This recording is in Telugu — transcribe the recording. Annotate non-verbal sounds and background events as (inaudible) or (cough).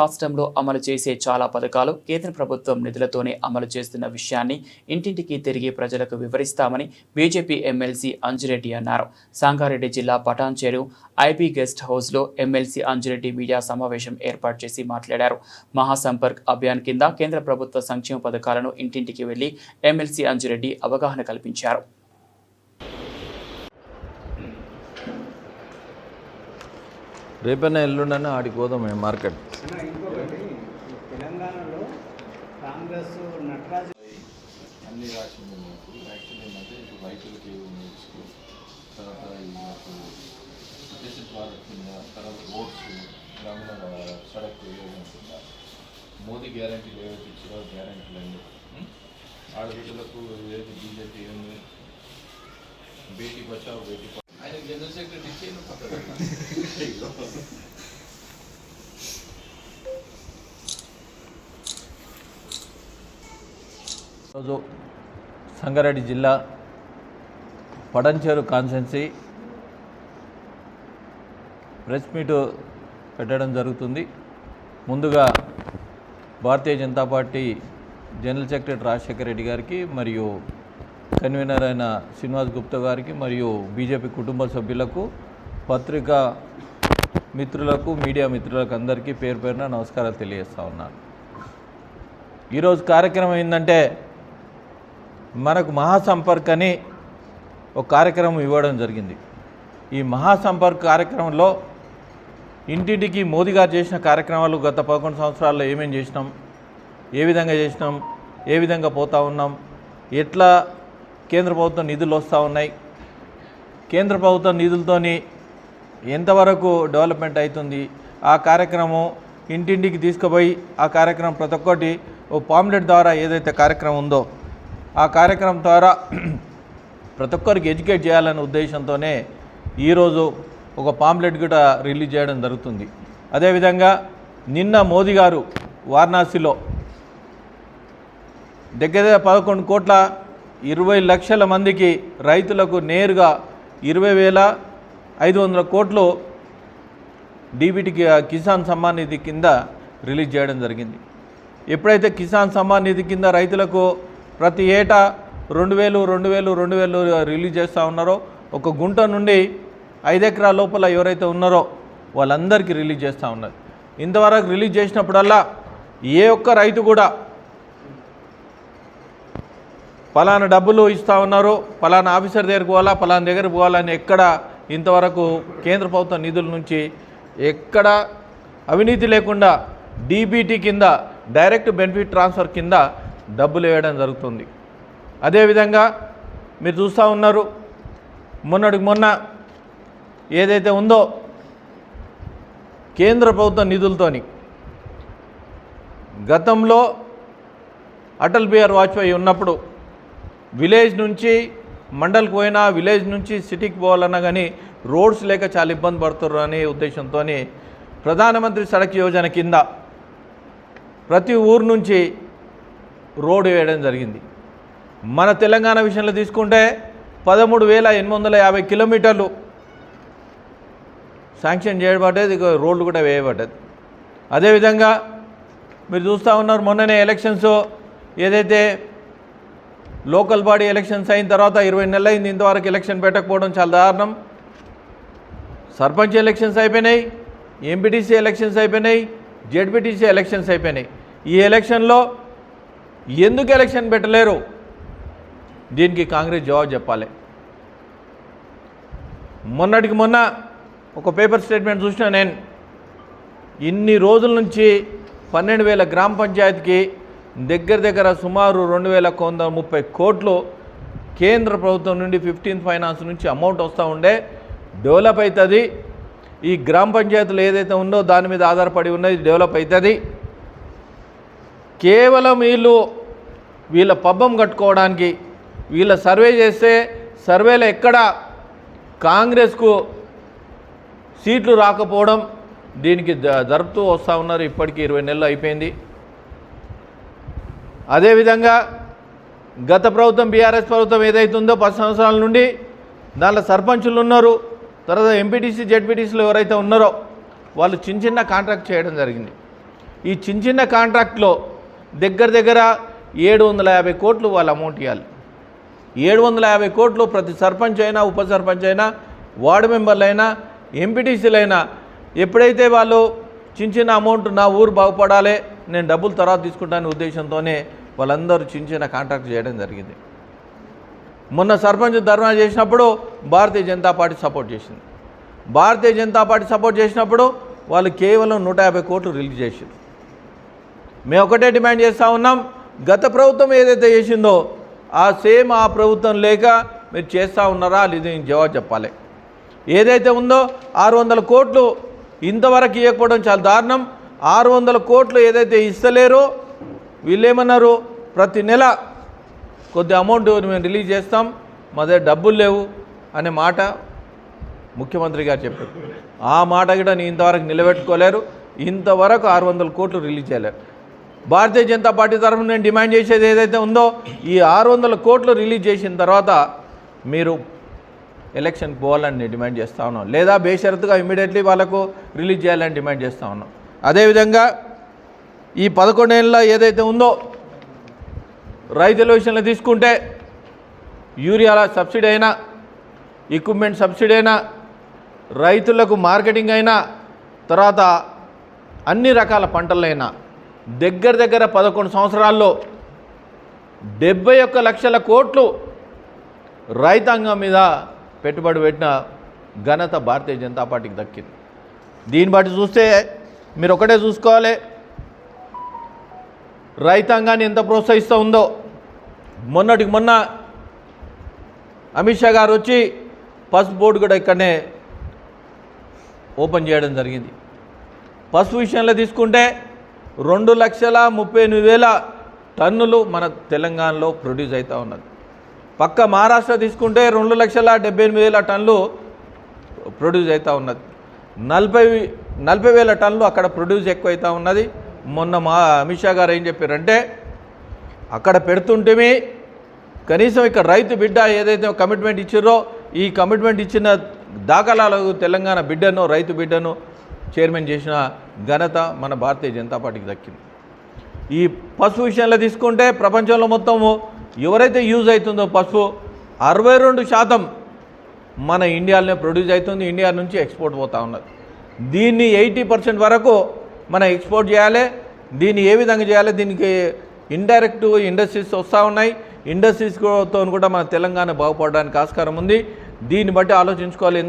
రాష్ట్రంలో అమలు చేసే చాలా పథకాలు కేంద్ర ప్రభుత్వం నిధులతోనే అమలు చేస్తున్న విషయాన్ని ఇంటింటికి తిరిగి ప్రజలకు వివరిస్తామని బీజేపీ ఎమ్మెల్సీ అంజిరెడ్డి అన్నారు. సంగారెడ్డి జిల్లా పటాన్చేరు ఐబీ గెస్ట్ హౌస్లో ఎమ్మెల్సీ అంజిరెడ్డి మీడియా సమావేశం ఏర్పాటు చేసి మాట్లాడారు. మహాసంపర్క్ అభియాన్ కింద కేంద్ర ప్రభుత్వ సంక్షేమ పథకాలను ఇంటింటికి వెళ్ళి ఎమ్మెల్సీ అంజిరెడ్డి అవగాహన కల్పించారు. రేపైనా ఎల్లుండన్నా ఆడికి పోదాం మేము మార్కెట్ ఇంకొకటి తెలంగాణలో కాంగ్రెస్ నటరాజు అన్ని రాసింది మీకు యాక్చువల్లీ ఏంటంటే ఇప్పుడు రైతులకి నేర్చుకో తర్వాత మాకు వికసిత్ భారత్ కింద తర్వాత రోడ్స్ గ్రామీణ సడక్ యోజన కింద మోదీ గ్యారంటీలు ఏవైతే ఇచ్చారో గ్యారంటీలు అన్ని? ఆడబిడ్డలకు ఏదైతే బీజేపీ ఉంది బేటీ బచావ్ బేటీ ఆయన జనరల్ సెక్రటరీ ఇచ్చి పక్కన. ఈరోజు సంగారెడ్డి జిల్లా పడంచేరు కాన్స్టెన్సీ ప్రెస్ మీట్ పెట్టడం జరుగుతుంది. ముందుగా Bharatiya Janata party general secretary Rajasekhara Reddy గారికి మరియు కన్వీనర్ అయిన శ్రీనివాస్ గుప్తా గారికి మరియు బీజేపీ కుటుంబ సభ్యులకు పత్రికా మిత్రులకు మీడియా మిత్రులకు అందరికీ పేరు పేరున నమస్కారాలు తెలియజేస్తా ఉన్నాను. ఈరోజు కార్యక్రమం ఏంటంటే మనకు మహాసంపర్క్ అని ఒక కార్యక్రమం ఇవ్వడం జరిగింది. ఈ మహాసంపర్క్ కార్యక్రమంలో ఇంటింటికి మోదీ గారు చేసిన కార్యక్రమాలు గత పదకొండు సంవత్సరాల్లో ఏమేమి చేసినాం? ఏ విధంగా చేసినాం? ఏ విధంగా పోతా ఉన్నాం? ఎట్లా కేంద్ర ప్రభుత్వం నిధులు వస్తూ ఉన్నాయి? కేంద్ర ప్రభుత్వం నిధులతోని ఎంతవరకు డెవలప్మెంట్ అవుతుంది ఆ కార్యక్రమం ఇంటింటికి తీసుకుపోయి ఆ కార్యక్రమం ప్రతి ఒక్కటి ఓ పాంప్లెట్ ద్వారా ఏదైతే కార్యక్రమం ఉందో ఆ కార్యక్రమం ద్వారా (clears throat) ప్రతి ఒక్కరికి ఎడ్యుకేట్ చేయాలనే ఉద్దేశంతోనే ఈరోజు ఒక పాంప్లెట్ కూడా రిలీజ్ చేయడం జరుగుతుంది. అదేవిధంగా నిన్న మోదీ గారు వారణాసిలో దగ్గర దగ్గర పదకొండు కోట్ల ఇరవై లక్షల మందికి రైతులకు నేరుగా ఇరవై వేల ఐదు వందల కోట్లు డీబీటీ కిసాన్ సమ్మాన్ నిధి కింద రిలీజ్ చేయడం జరిగింది. ఎప్పుడైతే కిసాన్ సమ్మాన్ నిధి కింద రైతులకు ప్రతి ఏటా రెండు వేలు రెండు వేలు రెండు వేలు రిలీజ్ చేస్తూ ఉన్నారో ఒక గుంట నుండి ఐదు లోపల ఎవరైతే ఉన్నారో వాళ్ళందరికీ రిలీజ్ చేస్తూ ఉన్నారు. ఇంతవరకు రిలీజ్ చేసినప్పుడల్లా ఏ ఒక్క రైతు కూడా పలానా డబ్బులు ఇస్తూ ఉన్నారు పలానా ఆఫీసర్ దగ్గరికి పోవాలా పలానా దగ్గరికి పోవాలని ఎక్కడ ఇంతవరకు కేంద్ర ప్రభుత్వ నిధుల నుంచి ఎక్కడ అవినీతి లేకుండా డీబీటీ కింద డైరెక్ట్ బెనిఫిట్ ట్రాన్స్ఫర్ కింద డబ్బులు వేయడం జరుగుతుంది. అదేవిధంగా మీరు చూస్తూ ఉన్నారు మొన్నటికి మొన్న ఏదైతే ఉందో కేంద్ర ప్రభుత్వ నిధులతోని గతంలో అటల్ బిహార్ వాజ్పేయి ఉన్నప్పుడు విలేజ్ నుంచి మండల్కి పోయినా విలేజ్ నుంచి సిటీకి పోవాలన్నా కానీ రోడ్స్ లేక చాలా ఇబ్బంది పడుతున్నారు అనే ఉద్దేశంతో ప్రధానమంత్రి సడక్ యోజన కింద ప్రతి ఊరు నుంచి రోడ్డు వేయడం జరిగింది. మన తెలంగాణ విషయంలో తీసుకుంటే పదమూడు వేల ఎనిమిది వందల యాభై కిలోమీటర్లు శాంక్షన్ చేయబడ్డది రోడ్లు కూడా వేయబడ్డది. అదేవిధంగా మీరు చూస్తూ ఉన్నారు మొన్ననే ఎలక్షన్స్ ఏదైతే లోకల్ బాడీ ఎలక్షన్స్ అయిన తర్వాత ఇరవై నెలలు అయింది ఇంతవరకు ఎలక్షన్ పెట్టకపోవడం చాలా దారుణం. సర్పంచ్ ఎలక్షన్స్ అయిపోయినాయి ఎంపీటీసీ ఎలక్షన్స్ అయిపోయినాయి జెడ్పీటీసీ ఎలక్షన్స్ అయిపోయినాయి. ఈ ఎలక్షన్లో ఎందుకు ఎలక్షన్ పెట్టలేరు? దీనికి కాంగ్రెస్ జవాబు చెప్పాలి. మొన్నటికి మొన్న ఒక పేపర్ స్టేట్మెంట్ చూసిన నేను ఇన్ని రోజుల నుంచి పన్నెండు వేల గ్రామ పంచాయతీకి దగ్గర దగ్గర సుమారు రెండు వేల వంద ముప్పై కోట్లు కేంద్ర ప్రభుత్వం నుండి ఫిఫ్టీన్త్ ఫైనాన్స్ నుంచి అమౌంట్ వస్తూ ఉండే డెవలప్ అవుతుంది ఈ గ్రామ పంచాయతీలు ఏదైతే ఉందో దాని మీద ఆధారపడి ఉన్నది డెవలప్ అవుతుంది కేవలం వీళ్ళు వీళ్ళ పబ్బం కట్టుకోవడానికి వీళ్ళ సర్వే చేస్తే సర్వేలో ఎక్కడ కాంగ్రెస్కు సీట్లు రాకపోవడం దీనికి ద- జరుపుతూ వస్తూ ఉన్నారు. ఇప్పటికీ ఇరవై నెలలు అయిపోయింది. అదేవిధంగా గత ప్రభుత్వం బీఆర్ఎస్ ప్రభుత్వం ఏదైతుందో పది సంవత్సరాల నుండి దాంట్లో సర్పంచులు ఉన్నారు. తర్వాత ఎంపీటీసీ జెడ్పీటీసీలు ఎవరైతే ఉన్నారో వాళ్ళు చిన్న చిన్న కాంట్రాక్ట్ చేయడం జరిగింది. ఈ చిన్న చిన్న కాంట్రాక్ట్లో దగ్గర దగ్గర ఏడు వందల యాభై కోట్లు వాళ్ళు అమౌంట్ ఇవ్వాలి ఏడు వందల యాభై కోట్లు ప్రతి సర్పంచ్ అయినా ఉప సర్పంచ్ అయినా వార్డు మెంబర్లు అయినా ఎంపీటీసీలైనా ఎప్పుడైతే వాళ్ళు చిన్న చిన్న అమౌంట్ నా ఊరు బాగుపడాలి నేను డబ్బులు తర్వాత తీసుకుంటానే ఉద్దేశంతోనే వాళ్ళందరూ చిన్న చిన్న కాంట్రాక్ట్ చేయడం జరిగింది. మొన్న సర్పంచ్ ధర్నా చేసినప్పుడు భారతీయ జనతా పార్టీ సపోర్ట్ చేసింది. భారతీయ జనతా పార్టీ సపోర్ట్ చేసినప్పుడు వాళ్ళు కేవలం నూట యాభై కోట్లు రిలీజ్ చేసింది. మేము ఒకటే డిమాండ్ చేస్తూ ఉన్నాం గత ప్రభుత్వం ఏదైతే చేసిందో ఆ సేమ్ ఆ ప్రభుత్వం లేక మీరు చేస్తూ ఉన్నారా లేదా నేను జవాబు చెప్పాలి. ఏదైతే ఉందో ఆరు వందల కోట్లు ఇంతవరకు ఇవ్వకపోవడం చాలా దారుణం. ఆరు వందల కోట్లు ఏదైతే ఇస్తలేరో వీళ్ళేమన్నారు? ప్రతి నెల కొద్ది అమౌంట్ మేము రిలీజ్ చేస్తాం మా దగ్గర డబ్బులు లేవు అనే మాట ముఖ్యమంత్రి గారు చెప్పారు. ఆ మాట కూడా నేను ఇంతవరకు నిలబెట్టుకోలేరు. ఇంతవరకు ఆరు వందల కోట్లు రిలీజ్ చేయలేరు భారతీయ జనతా పార్టీ తరఫున నేను డిమాండ్ చేసేది ఏదైతే ఉందో ఈ ఆరు వందల కోట్లు రిలీజ్ చేసిన తర్వాత మీరు ఎలక్షన్ పోవాలని నేను డిమాండ్ చేస్తూ ఉన్నాం లేదా బేషరతుగా ఇమ్మీడియట్లీ వాళ్ళకు రిలీజ్ చేయాలని డిమాండ్ చేస్తూ ఉన్నాం అదేవిధంగా ఈ పదకొండేళ్ళ ఏదైతే ఉందో రైతుల విషయంలో తీసుకుంటే యూరియాల సబ్సిడీ అయినా ఎక్విప్మెంట్ సబ్సిడీ అయినా రైతులకు మార్కెటింగ్ అయినా తర్వాత అన్ని రకాల పంటలైనా దగ్గర దగ్గర పదకొండు సంవత్సరాల్లో డెబ్బై ఒక్క లక్షల కోట్లు రైతాంగం మీద పెట్టుబడి పెట్టిన ఘనత భారతీయ జనతా పార్టీకి దక్కింది. దీన్ని బట్టి చూస్తే మీరు ఒకటే చూసుకోవాలి. రైతాంగాన్ని ఎంత ప్రోత్సహిస్తూ ఉందో. మొన్నటికి మొన్న అమిత్ షా గారు వచ్చి పసుపు బోర్డు కూడా ఇక్కడనే ఓపెన్ చేయడం జరిగింది. పసుపు విషయంలో తీసుకుంటే రెండు లక్షల ముప్పై ఎనిమిది వేల టన్నులు మన తెలంగాణలో ప్రొడ్యూస్ అవుతూ ఉన్నది. పక్క మహారాష్ట్ర తీసుకుంటే రెండు లక్షల డెబ్బై ఎనిమిది వేల టన్నులు ప్రొడ్యూస్ అవుతూ ఉన్నది. నలభై నలభై వేల టన్నులు అక్కడ ప్రొడ్యూస్ ఎక్కువ అవుతూ ఉన్నది. మొన్న మా అమిత్ షా గారు ఏం చెప్పారంటే అక్కడ పెడుతుంటేమి కనీసం ఇక్కడ రైతు బిడ్డ ఏదైతే కమిట్మెంట్ ఇచ్చారో ఈ కమిట్మెంట్ ఇచ్చిన దాఖలాలకు తెలంగాణ బిడ్డను రైతు బిడ్డను చైర్మన్ చేసిన ఘనత మన భారతీయ జనతా పార్టీకి దక్కింది. ఈ పసుపు విషయంలో తీసుకుంటే ప్రపంచంలో మొత్తము ఎవరైతే యూజ్ అవుతుందో పసుపు అరవై రెండు శాతం మన ఇండియాలోనే ప్రొడ్యూస్ అవుతుంది ఇండియా నుంచి ఎక్స్పోర్ట్ పోతూ ఉన్నది. దీన్ని ఎయిటీ పర్సెంట్ వరకు మనం ఎక్స్పోర్ట్ చేయాలి దీన్ని ఏ విధంగా చేయాలి దీనికి ఇండైరెక్ట్ ఇండస్ట్రీస్ వస్తూ ఉన్నాయి. ఇండస్ట్రీస్తో కూడా మన తెలంగాణ బాగుపడడానికి ఆస్కారం ఉంది. దీన్ని బట్టి ఆలోచించుకోవాలి.